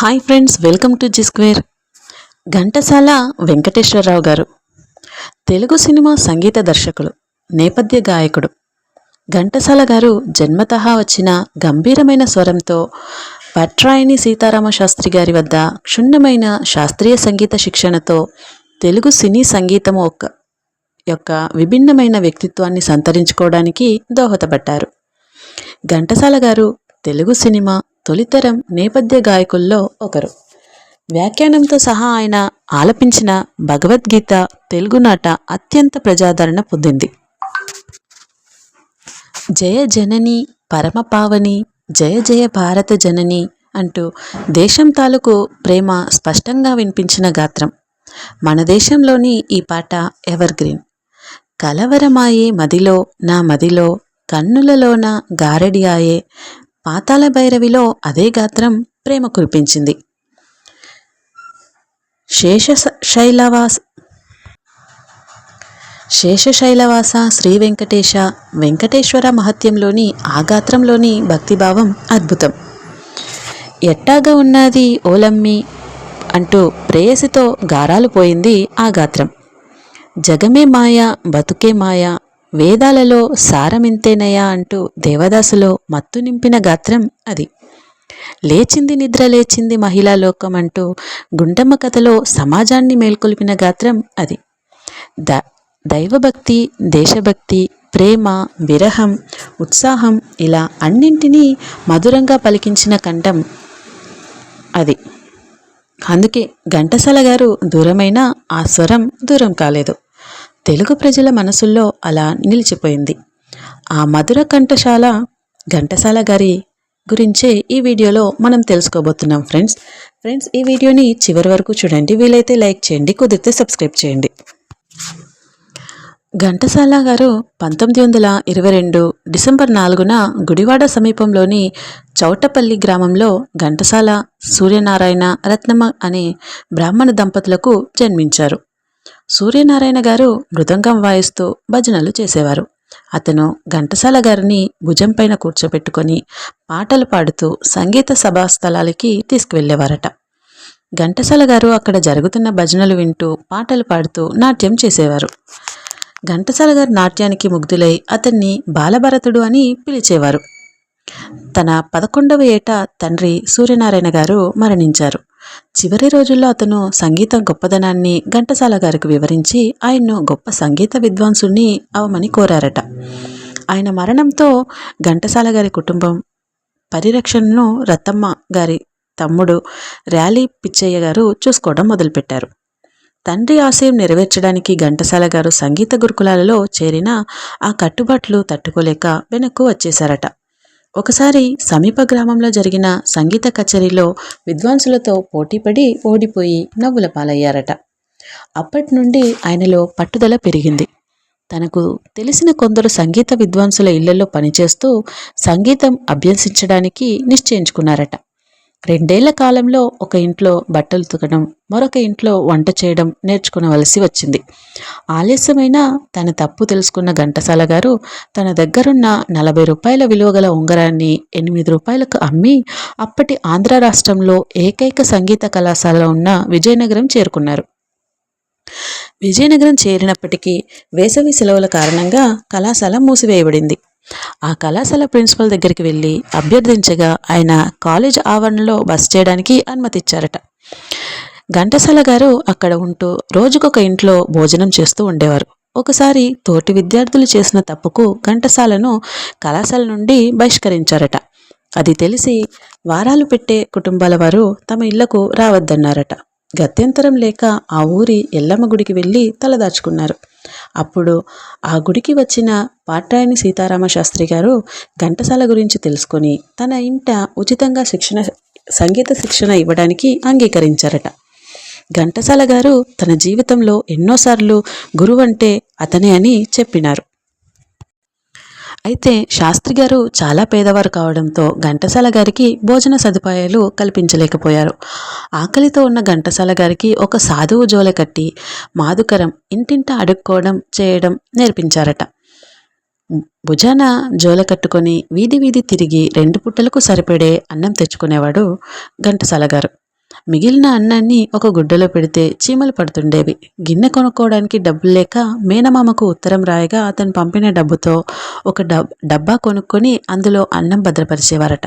Hi friends welcome to G square. Ghantasala Venkateswara Rao garu. Telugu cinema సంగీత దర్శకులు నేపథ్య గాయకుడు. ఘంటసాల గారు జన్మతః వచ్చిన గంభీరమైన స్వరంతో పట్రాయిని సీతారామ శాస్త్రి గారి వద్ద క్షుణ్ణమైన శాస్త్రీయ సంగీత శిక్షణతో తెలుగు సినీ సంగీతం ఒక యొక్క విభిన్నమైన వ్యక్తిత్వాన్ని సంతరించుకోవడానికి దోహదపడ్డారు. ఘంటసాల గారు తెలుగు సినిమా తొలితరం నేపథ్య గాయకుల్లో ఒకరు. వ్యాఖ్యానంతో సహా ఆయన ఆలపించిన భగవద్గీత తెలుగునాట అత్యంత ప్రజాదరణ పొందింది. జయ జనని పరమపావని జయ జయ భారత జనని అంటూ దేశం తాలూకు ప్రేమ స్పష్టంగా వినిపించిన గాత్రం. మన దేశంలోని ఈ పాట ఎవర్ గ్రీన్. కలవరమాయే మదిలో నా మదిలో కన్నులలోన గారడి ఆయే పాతాల భైరవిలో అదే గాత్రం ప్రేమ కురిపించింది. శేష శైలవాస్ శేషశైలవాస శ్రీ వెంకటేశ వెంకటేశ్వర మహత్యంలోని ఆ గాత్రంలోని భక్తిభావం అద్భుతం. ఎట్టాగా ఉన్నది ఓలమ్మి అంటూ ప్రేయసితో గారాలు పోయింది ఆ గాత్రం. జగమే మాయ బతుకే మాయ వేదాలలో సారమింతేనయా అంటూ దేవదాసులో మత్తు నింపిన గాత్రం అది. లేచింది నిద్ర లేచింది మహిళా లోకం అంటూ గుండమ్మ కథలో సమాజాన్ని మేల్కొల్పిన గాత్రం అది. ద దైవభక్తి దేశభక్తి ప్రేమ విరహం ఉత్సాహం ఇలా అన్నింటినీ మధురంగా పలికించిన కంఠం అది. అందుకే ఘంటసాల గారు దూరమైన ఆ స్వరం దూరం కాలేదు. తెలుగు ప్రజల మనసుల్లో అలా నిలిచిపోయింది. ఆ మధుర కంఠశాల ఘంటసాల గారి గురించే ఈ వీడియోలో మనం తెలుసుకోబోతున్నాం ఫ్రెండ్స్. ఫ్రెండ్స్ ఈ వీడియోని చివరి వరకు చూడండి. వీలైతే లైక్ చేయండి కుదిరితే సబ్స్క్రైబ్ చేయండి. ఘంటసాల గారు పంతొమ్మిది వందల ఇరవై రెండు డిసెంబర్ నాలుగున గుడివాడ సమీపంలోని చౌటపల్లి గ్రామంలో ఘంటసాల సూర్యనారాయణ రత్నమ్మ అనే బ్రాహ్మణ దంపతులకు జన్మించారు. సూర్యనారాయణ గారు మృదంగం వాయిస్తూ భజనలు చేసేవారు. అతను ఘంటసాల గారిని భుజంపైన కూర్చోబెట్టుకొని పాటలు పాడుతూ సంగీత సభా స్థలాలకి తీసుకువెళ్ళేవారట. ఘంటసాల గారు అక్కడ జరుగుతున్న భజనలు వింటూ పాటలు పాడుతూ నాట్యం చేసేవారు. ఘంటసాల గారి నాట్యానికి ముగ్ధులై అతన్ని బాలభరతుడు అని పిలిచేవారు. తన పదకొండవ ఏట తండ్రి సూర్యనారాయణ గారు మరణించారు. చివరి రోజుల్లో అతను సంగీతం గొప్పదనాన్ని ఘంటసాల గారికి వివరించి ఆయన్ను గొప్ప సంగీత విద్వాంసుని అవమని కోరారట. ఆయన మరణంతో ఘంటసాల గారి కుటుంబం పరిరక్షణను రత్తమ్మ గారి తమ్ముడు ర్యాలీ పిచ్చయ్య గారు చూసుకోవడం మొదలుపెట్టారు. తండ్రి ఆశయం నెరవేర్చడానికి ఘంటసాల గారు సంగీత గురుకులాలలో చేరిన ఆ కట్టుబాట్లు తట్టుకోలేక వెనక్కు వచ్చేశారట. ఒకసారి సమీప గ్రామంలో జరిగిన సంగీత కచేరీలో విద్వాంసులతో పోటీపడి ఓడిపోయి నవ్వుల పాలయ్యారట. అప్పటి నుండి ఆయనలో పట్టుదల పెరిగింది. తనకు తెలిసిన కొందరు సంగీత విద్వాంసుల ఇళ్ళలో పనిచేస్తూ సంగీతం అభ్యసించడానికి నిశ్చయించుకున్నారట. రెండేళ్ళ కాలంలో ఒక ఇంట్లో బట్టలు తుకడం మరొక ఇంట్లో వంట చేయడం నేర్చుకునవలసి వచ్చింది. ఆలస్యమైన తన తప్పు తెలుసుకున్న ఘంటసాల గారు తన దగ్గరున్న నలభై రూపాయల విలువ గల ఉంగరాన్ని ఎనిమిది రూపాయలకు అమ్మి అప్పటి ఆంధ్ర రాష్ట్రంలో ఏకైక సంగీత కళాశాల ఉన్న విజయనగరం చేరుకున్నారు. విజయనగరం చేరినప్పటికీ వేసవి సెలవుల కారణంగా కళాశాల మూసివేయబడింది. ఆ కళాశాల ప్రిన్సిపల్ దగ్గరికి వెళ్ళి అభ్యర్థించగా ఆయన కాలేజ్ ఆవరణలో బస్ చేయడానికి అనుమతిచ్చారట. ఘంటసాల గారు అక్కడ ఉంటూ రోజుకొక ఇంట్లో భోజనం చేస్తూ ఉండేవారు. ఒకసారి తోటి విద్యార్థులు చేసిన తప్పుకు ఘంటసాలను కళాశాల నుండి బహిష్కరించారట. అది తెలిసి వారాలు పెట్టే కుటుంబాల వారు తమ ఇళ్ళకు రావద్దన్నారట. గత్యంతరం లేక ఆ ఊరి ఎల్లమ్మ గుడికి వెళ్ళి తలదాచుకున్నారు. అప్పుడు ఆ గుడికి వచ్చిన పాట్రాయని సీతారామ శాస్త్రి గారు ఘంటసాల గురించి తెలుసుకొని తన ఇంట ఉచితంగా శిక్షణ సంగీత శిక్షణ ఇవ్వడానికి అంగీకరించారట. ఘంటసాల గారు తన జీవితంలో ఎన్నోసార్లు గురువంటే అతనే అని చెప్పినారు. అయితే శాస్త్రి గారు చాలా పేదవారు కావడంతో ఘంటసాల గారికి భోజన సదుపాయాలు కల్పించలేకపోయారు. ఆకలితో ఉన్న ఘంటసాల గారికి ఒక సాధువు జోల కట్టి మాధుకరం ఇంటింట అడుక్కోవడం చేయడం నేర్పించారట. భుజాన జోల కట్టుకొని వీధి వీధి తిరిగి రెండు పుట్టలకు సరిపడే అన్నం తెచ్చుకునేవాడు ఘంటసాల గారు. మిగిలిన అన్నాన్ని ఒక గుడ్డలో పెడితే చీమలు పడుతుండేవి. గిన్నె కొనుక్కోవడానికి డబ్బులు లేక మేనమామకు ఉత్తరం రాయగా అతను పంపిన డబ్బుతో ఒక డబ్ డబ్బా కొనుక్కొని అందులో అన్నం భద్రపరిచేవారట.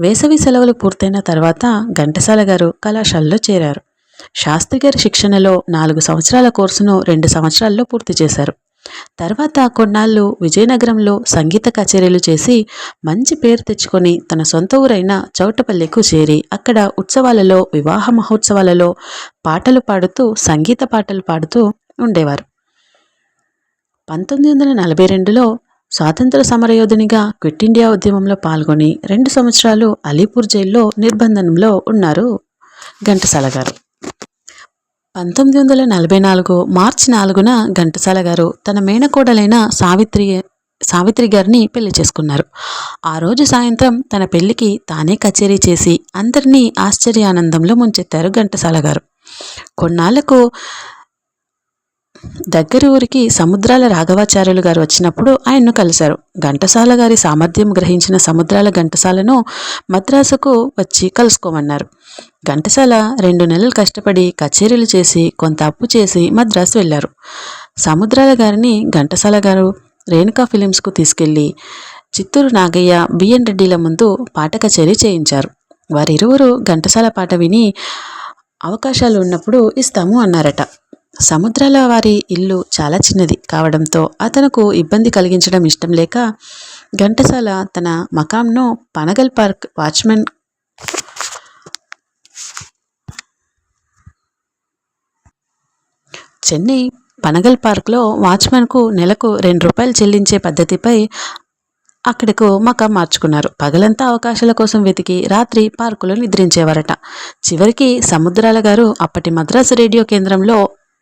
వేసవి సెలవులు పూర్తయిన తర్వాత ఘంటసాల గారు కళాశాలలో చేరారు. శాస్త్రి గారి శిక్షణలో నాలుగు సంవత్సరాల కోర్సును రెండు సంవత్సరాల్లో పూర్తి చేశారు. తర్వాత కొన్నాళ్ళు విజయనగరంలో సంగీత కచేరీలు చేసి మంచి పేరు తెచ్చుకొని తన సొంత ఊరైన చౌటపల్లికు చేరి అక్కడ ఉత్సవాలలో వివాహ మహోత్సవాలలో పాటలు పాడుతూ సంగీత పాటలు పాడుతూ ఉండేవారు. పంతొమ్మిది వందల నలభై రెండులో స్వాతంత్ర సమరయోధునిగా క్విట్ ఇండియా ఉద్యమంలో పాల్గొని రెండు సంవత్సరాలు అలీపూర్ జైల్లో నిర్బంధంలో ఉన్నారు ఘంటసాల గారు. పంతొమ్మిది వందల నలభై నాలుగు మార్చి నాలుగున ఘంటసాల గారు తన మేనకోడలైన సావిత్రి సావిత్రి గారిని పెళ్ళి చేసుకున్నారు. ఆ రోజు సాయంత్రం తన పెళ్ళికి తానే కచేరీ చేసి అందరినీ ఆశ్చర్యానందంలో ముంచెత్తారు ఘంటసాల గారు. కొన్నాళ్ళకు దగ్గరి ఊరికి సముద్రాల రాఘవాచార్యులు గారు వచ్చినప్పుడు ఆయన్ను కలిశారు. ఘంటసాల గారి సామర్థ్యం గ్రహించిన సముద్రాల ఘంటసాలను మద్రాసుకు వచ్చి కలుసుకోమన్నారు. ఘంటసాల రెండు నెలలు కష్టపడి కచేరీలు చేసి కొంత అప్పు చేసి మద్రాసు వెళ్ళారు. సముద్రాల గారిని ఘంటసాల గారు రేణుకా ఫిలిమ్స్కు తీసుకెళ్ళి చిత్తూరు నాగయ్య బిఎన్ రెడ్డిల ముందు పాట కచేరీ చేయించారు. వారిరువురు ఘంటసాల పాట విని అవకాశాలు ఉన్నప్పుడు ఇస్తాము అన్నారట. సముద్రాల వారి ఇల్లు చాలా చిన్నది కావడంతో అతనుకు ఇబ్బంది కలిగించడం ఇష్టం లేక ఘంటసాల తన మకాంను పనగల్ పార్క్ వాచ్మెన్ చెన్నై పనగల్ పార్క్లో వాచ్మెన్కు నెలకు రెండు రూపాయలు చెల్లించే పద్ధతిపై అక్కడకు మకం మార్చుకున్నారు. పగలంతా అవకాశాల కోసం వెతికి రాత్రి పార్కులో నిద్రించేవారట. చివరికి సముద్రాల గారు అప్పటి మద్రాసు రేడియో కేంద్రంలో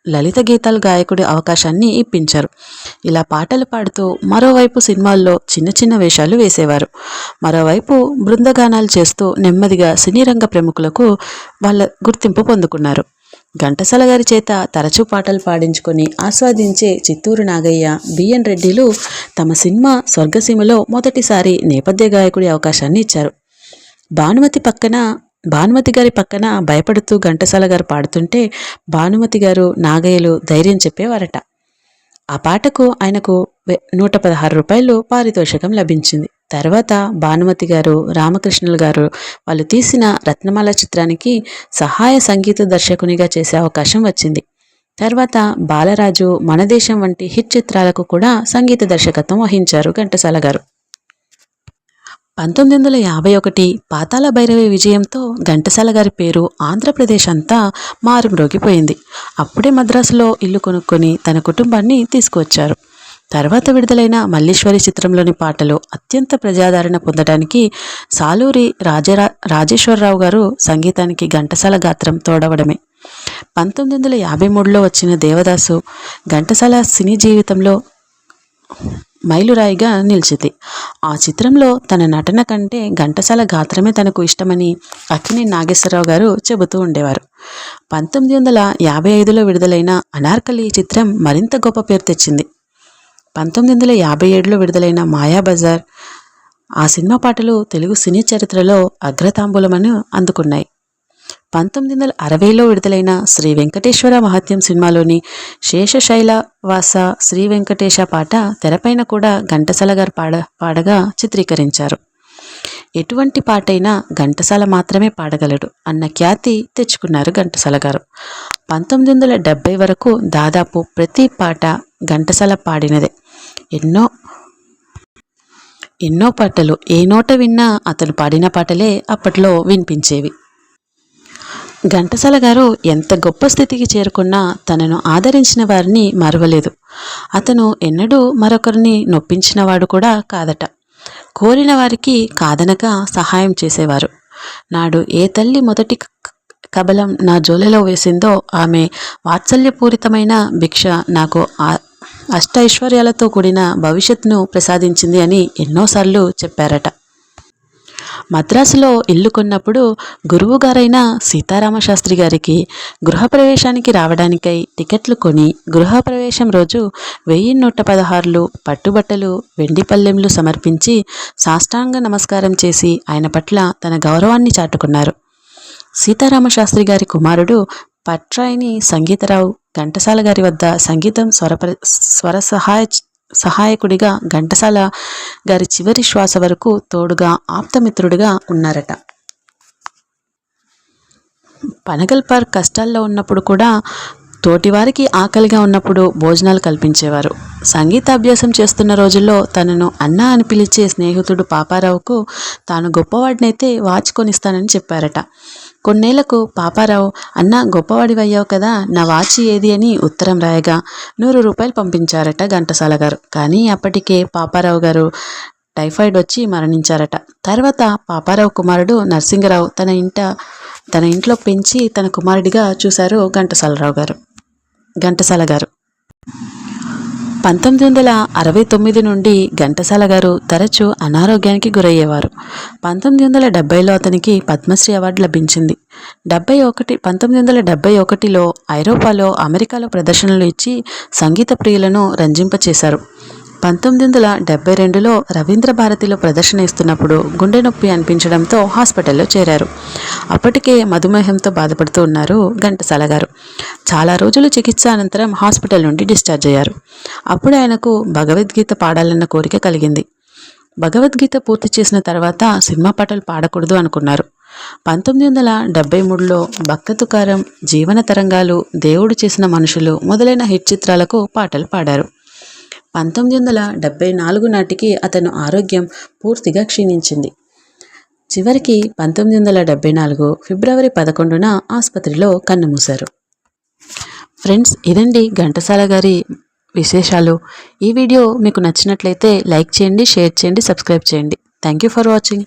లలిత గీతాలు గాయకుడి అవకాశాన్ని ఇప్పించారు. ఇలా పాటలు పాడుతూ మరోవైపు సినిమాల్లో చిన్న చిన్న వేషాలు వేసేవారు. మరోవైపు బృందగానాలు చేస్తూ నెమ్మదిగా సినీ రంగ ప్రముఖులకు వాళ్ళ గుర్తింపు పొందుకున్నారు. ఘంటసాల గారి చేత తరచూ పాటలు పాడించుకొని ఆస్వాదించే చిత్తూరు నాగయ్య బిఎన్ రెడ్డిలు తమ సినిమా స్వర్గసీమలో మొదటిసారి నేపథ్య గాయకుడి అవకాశాన్ని ఇచ్చారు. భానుమతి పక్కన భానుమతి గారి పక్కన భయపడుతూ ఘంటసాల గారు పాడుతుంటే భానుమతి గారు నాగయ్యలు ధైర్యం చెప్పేవారట. ఆ పాటకు ఆయనకు నూట పదహారు రూపాయలు పారితోషికం లభించింది. తర్వాత భానుమతి గారు రామకృష్ణులు గారు వాళ్ళు తీసిన రత్నమాల చిత్రానికి సహాయ సంగీత దర్శకునిగా చేసే అవకాశం వచ్చింది. తర్వాత బాలరాజు మనదేశం వంటి హిట్ చిత్రాలకు కూడా సంగీత దర్శకత్వం వహించారు ఘంటసాల గారు. పంతొమ్మిది వందల యాభై ఒకటి పాతాల భైరవి విజయంతో ఘంటసాల గారి పేరు ఆంధ్రప్రదేశ్ అంతా మారుమ్రోగిపోయింది. అప్పుడే మద్రాసులో ఇల్లు కొనుక్కొని తన కుటుంబాన్ని తీసుకువచ్చారు. తర్వాత విడుదలైన మల్లీశ్వరి చిత్రంలోని పాటలు అత్యంత ప్రజాదరణ పొందడానికి సాలూరి రాజరా రాజేశ్వరరావు గారు సంగీతానికి ఘంటసాల గాత్రం తోడవడమే. పంతొమ్మిది వందల యాభై మూడులో వచ్చిన దేవదాసు ఘంటసాల సినీ జీవితంలో మైలురాయిగా నిలిచింది. ఆ చిత్రంలో తన నటన కంటే ఘంటసాల గాత్రమే తనకు ఇష్టమని అక్కినే నాగేశ్వరరావు గారు చెబుతూ ఉండేవారు. పంతొమ్మిది వందల యాభై ఐదులో విడుదలైన అనార్కలి చిత్రం మరింత గొప్ప పేరు తెచ్చింది. పంతొమ్మిది వందల యాభై ఏడులో విడుదలైన మాయాబజార్ ఆ సినిమా పాటలు తెలుగు సినీ చరిత్రలో అగ్రతాంబూలమని అందుకున్నాయి. పంతొమ్మిది వందల అరవైలో విడుదలైన శ్రీ వెంకటేశ్వర మహత్యం సినిమాలోని శేషశైలవాస శ్రీ వెంకటేశ పాట తెరపైన కూడా ఘంటసాల గారు పాడ పాడగా చిత్రీకరించారు. ఎటువంటి పాటైనా ఘంటసాల మాత్రమే పాడగలడు అన్న ఖ్యాతి తెచ్చుకున్నారు ఘంటసాల గారు. పంతొమ్మిది వందల డెబ్బై వరకు దాదాపు ప్రతి పాట ఘంటసాల పాడినదే. ఎన్నో ఎన్నో పాటలు ఏ నోట విన్నా అతను పాడిన పాటలే అప్పట్లో వినిపించేవి. ఘంటసాల గారు ఎంత గొప్ప స్థితికి చేరుకున్నా తనను ఆదరించిన వారిని మరవలేదు. అతను ఎన్నడూ మరొకరిని నొప్పించినవాడు కూడా కాదట. కోరిన వారికి కాదనక సహాయం చేసేవారు. నాడు ఏ తల్లి మొదటి కబలం నా జోలెలో వేసిందో ఆమె వాత్సల్యపూరితమైన భిక్ష నాకు అష్టైశ్వర్యాలతో కూడిన భవిష్యత్తును ప్రసాదించింది అని ఎన్నోసార్లు చెప్పారట. మద్రాసులో ఇల్లు కొన్నప్పుడు గురువుగారైన సీతారామశాస్త్రి గారికి గృహప్రవేశానికి రావడానికై టికెట్లు కొని గృహప్రవేశం రోజు వెయ్యి నూట పదహారులు పట్టుబట్టలు వెండి పల్లెంలు సమర్పించి సాష్టాంగ నమస్కారం చేసి ఆయన పట్ల తన గౌరవాన్ని చాటుకున్నారు. సీతారామశాస్త్రి గారి కుమారుడు పట్రాయిని సంగీతరావు ఘంటసాల గారి వద్ద సంగీతం స్వరపరి స్వర సహాయ సహాయకుడిగా ఘంటసాల గారి చివరి శ్వాస వరకు తోడుగా ఆప్తమిత్రుడిగా ఉన్నారట. పనగల్ పార్క్ కష్టాల్లో ఉన్నప్పుడు కూడా తోటివారికి ఆకలిగా ఉన్నప్పుడు భోజనాలు కల్పించేవారు. సంగీతాభ్యాసం చేస్తున్న రోజుల్లో తనను అన్న అని పిలిచే స్నేహితుడు పాపారావుకు తాను గొప్పవాడినైతే వాచ్ కొనిస్తానని చెప్పారట. కొన్నేళ్ళకు పాపారావు అన్న గొప్పవాడివయ్యావు కదా నా వాచి ఏది అని ఉత్తరం రాయగా నూరు రూపాయలు పంపించారట ఘంటసాల గారు. కానీ అప్పటికే పాపారావు గారు టైఫాయిడ్ వచ్చి మరణించారట. తర్వాత పాపారావు కుమారుడు నరసింగరావు తన ఇంట తన ఇంట్లో పెంచి తన కుమారుడిగా చూశారు ఘంటసాలరావు గారు. ఘంటసాల గారు. పంతొమ్మిది వందల అరవై తొమ్మిది నుండి ఘంటసాల గారు తరచూ అనారోగ్యానికి గురయ్యేవారు. పంతొమ్మిది వందల డెబ్బైలో అతనికి పద్మశ్రీ అవార్డు లభించింది. డెబ్బై ఒకటి పంతొమ్మిది వందల డెబ్బై ఒకటిలో ఐరోపాలో అమెరికాలో ప్రదర్శనలు ఇచ్చి సంగీత ప్రియులను రంజింపచేశారు. పంతొమ్మిది వందల డెబ్బై రెండులో రవీంద్ర భారతిలో ప్రదర్శన ఇస్తున్నప్పుడు గుండె నొప్పి అనిపించడంతో హాస్పిటల్లో చేరారు. అప్పటికే మధుమేహంతో బాధపడుతూ ఉన్నారు ఘంటసాల గారు. చాలా రోజులు చికిత్స అనంతరం హాస్పిటల్ నుండి డిశ్చార్జ్ అయ్యారు. అప్పుడు ఆయనకు భగవద్గీత పాడాలన్న కోరిక కలిగింది. భగవద్గీత పూర్తి చేసిన తర్వాత సినిమా పాటలు పాడకూడదు అనుకున్నారు. పంతొమ్మిది వందల డెబ్బై మూడులో భక్తతుకారం జీవన తరంగాలు దేవుడు చేసిన మనుషులు మొదలైన హిట్ చిత్రాలకు పాటలు పాడారు. పంతొమ్మిది వందల డెబ్బై నాలుగు నాటికి అతను ఆరోగ్యం పూర్తిగా క్షీణించింది. చివరికి పంతొమ్మిది వందల డెబ్బై నాలుగు ఫిబ్రవరి పదకొండున ఆసుపత్రిలో కన్నుమూశారు. ఫ్రెండ్స్ ఇదండి ఘంటసాల గారి విశేషాలు. ఈ వీడియో మీకు నచ్చినట్లయితే లైక్ చేయండి షేర్ చేయండి సబ్స్క్రైబ్ చేయండి. Thank you for watching.